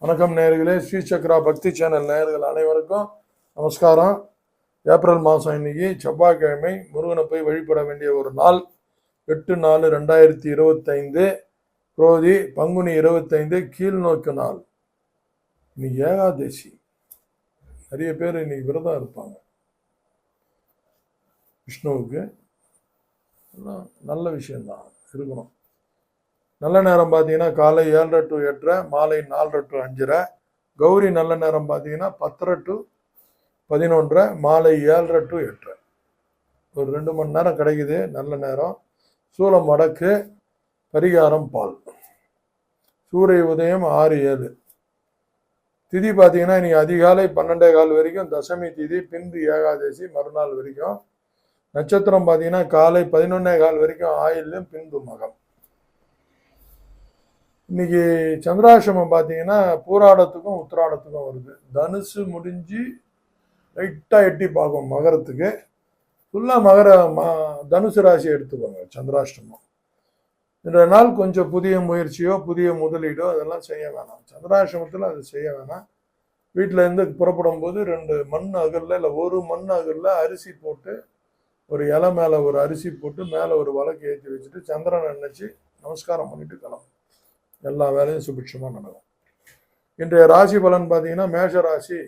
வணக்கம் நேர்களே ஸ்ரீ சக்ரா பக்தி சேனல் நேர்கள் அனைவருக்கும் நமஸ்காரம். ஏப்ரல் மாதம் இன்னைக்கு செவ்வாய்க்கிழமை முருகனை போய் வழிபட வேண்டிய ஒரு நாள். எட்டு நாலு ரெண்டாயிரத்தி இருபத்தைந்து குரோதி பங்குனி இருபத்தைந்து கீழ்நோக்கு நாள். இன்னைக்கு ஏகாதசி. நிறைய பேர் இன்னைக்கு விரதம் இருப்பாங்க. விஷ்ணுவுக்கு. நல்ல விஷயம்தான். இருக்கணும். நல்ல நேரம் பார்த்தீங்கன்னா காலை ஏழரை டு எட்டரை மாலை நாலரை டு அஞ்சரை. கௌரி நல்ல நேரம் பார்த்தீங்கன்னா பத்தரை டு பதினொன்றரை மாலை ஏழரை டு எட்டரை. ஒரு ரெண்டு மணி நேரம் கிடைக்குது நல்ல நேரம். சூலம் வடக்கு பரிகாரம் பால். சூரிய உதயம் ஆறு ஏழு. திதி பார்த்தீங்கன்னா இன்னைக்கு அதிகாலை பன்னெண்டே கால் வரைக்கும் தசமி திதி பின்பு ஏகாதசி மறுநாள் வரைக்கும். நட்சத்திரம் பார்த்தீங்கன்னா காலை பதினொன்னே கால் வரைக்கும் ஆயிலும் பின்பு மகம். இன்னைக்கு சந்திராசிரமம் பார்த்தீங்கன்னா பூராடத்துக்கும் உத்திராடத்துக்கும் வருது. தனுசு முடிஞ்சு லைட்டாக எட்டி பார்க்கும் மகரத்துக்கு. ஃபுல்லாக மகர ம தனுசு ராசியை எடுத்துக்கோங்க சந்திராஷ்டமம். இந்த நாள் கொஞ்சம் புதிய முயற்சியோ புதிய முதலீடோ அதெல்லாம் செய்ய வேணாம். சந்திராசிரமத்தில் அது செய்ய வேணாம். வீட்டில் இருந்து புறப்படும் போது ரெண்டு மண் அகலில் இல்லை ஒரு மண் அகலில் அரிசி போட்டு ஒரு இலை மேலே ஒரு அரிசி போட்டு மேலே ஒரு விளக்கு ஏற்றி வச்சுட்டு சந்திரனை நினச்சி நமஸ்காரம் பண்ணிட்டு கிளம்பும் எல்லா வேலையும் சுபிட்சமாக நடக்கும். இன்றைய ராசி பலன் பார்த்தீங்கன்னா மேஷ ராசி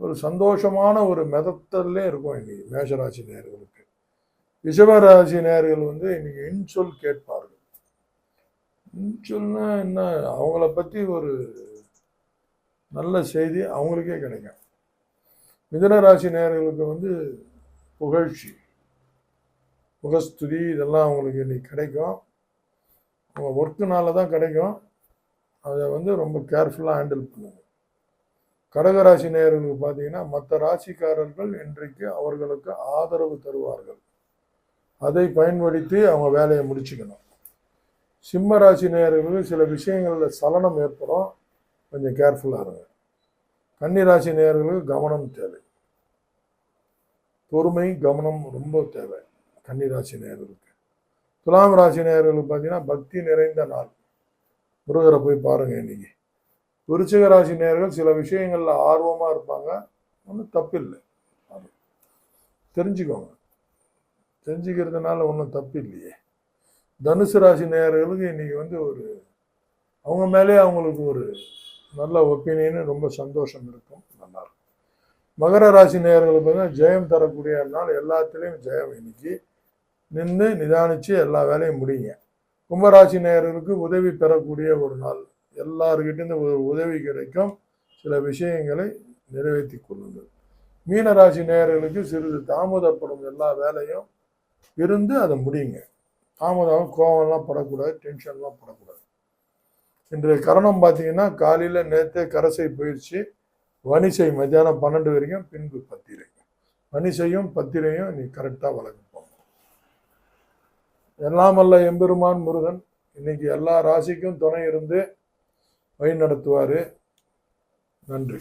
ஒரு சந்தோஷமான ஒரு மெதத்தல்லே இருக்கும் இன்னைக்கு மேஷராசி நேர்களுக்கு ரிஷபராசி நேர்கள் வந்து இன்னைக்கு இன்சொல் கேட்பார்கள். இன்சொல்னா என்ன? அவங்கள பற்றி ஒரு நல்ல செய்தி அவங்களுக்கே கிடைக்கும். மிதனராசி நேர்களுக்கு வந்து புகழ்ச்சி புகஸ்துதி இதெல்லாம் அவங்களுக்கு இன்னைக்கு கிடைக்கும். அவங்க ஒர்க்குனால தான் கிடைக்கும். அதை வந்து ரொம்ப கேர்ஃபுல்லாக ஹேண்டில் பண்ணுங்க. கடகராசி நேயர்களுக்கு பார்த்தீங்கன்னா மற்ற ராசிக்காரர்கள் இன்றைக்கு அவர்களுக்கு ஆதரவு தருவார்கள். அதை பயன்படுத்தி அவங்க வேலையை முடிச்சுக்கணும். சிம்ம ராசி நேயர்களுக்கு சில விஷயங்களில் சலனம் ஏற்படும். கொஞ்சம் கேர்ஃபுல்லாக இருங்க. கன்னி ராசி நேயர்களுக்கு கவனம் தேவை. பொறுமை கவனம் ரொம்ப தேவை கன்னிராசி நேயர்களுக்கு. துலாம் ராசி நேயர்களுக்கு பார்த்தீங்கன்னா பக்தி நிறைந்த நாள். முருகரை போய் பாருங்க இன்னைக்கு. விருச்சிக ராசி நேயர்கள் சில விஷயங்களில் ஆர்வமாக இருப்பாங்க. ஒன்றும் தப்பில்லை. தெரிஞ்சுக்கோங்க. தெரிஞ்சுக்கிறதுனால ஒன்றும் தப்பு இல்லையே தனுசு ராசி நேர்களுக்கு இன்னைக்கு வந்து ஒரு அவங்க மேலே அவங்களுக்கு ஒரு நல்ல ஒப்பீனியன் ரொம்ப சந்தோஷம் இருக்கும். நல்லாயிருக்கும் மகர ராசி நேர்களுக்கு பார்த்தீங்கன்னா ஜெயம் தரக்கூடிய நாள். எல்லாத்துலேயும் ஜெயம் இன்னைக்கு. நின்று நிதானிச்சு எல்லா வேலையும் முடியுங்க கும்பராசி நேயர்களுக்கு உதவி பெறக்கூடிய ஒரு நாள். எல்லாருக்கிட்டேருந்து ஒரு உதவி கிடைக்கும். சில விஷயங்களை நிறைவேற்றி கொள்ளுங்கள். மீனராசி நேயர்களுக்கு சிறிது தாமதப்படும் எல்லா வேலையும் இருந்து அதை முடியுங்க தாமதம் கோவம்லாம் படக்கூடாது டென்ஷன்லாம் படக்கூடாது. இன்றைய கரணம் பார்த்தீங்கன்னா காலையில் நேற்றே கரசை போயிடுச்சு வனிசை மத்தியானம் பன்னெண்டு வரைக்கும் பின்பு பத்திரை. வனிசையும் பத்திரையும் நீ கரெக்டாக வளர்க்கணும். எல்லாம் அல்ல எம்பெருமான் முருகன். இன்னைக்கு எல்லா ராசிக்கும் துணை இருந்து வழி நடத்துவார் நன்றி.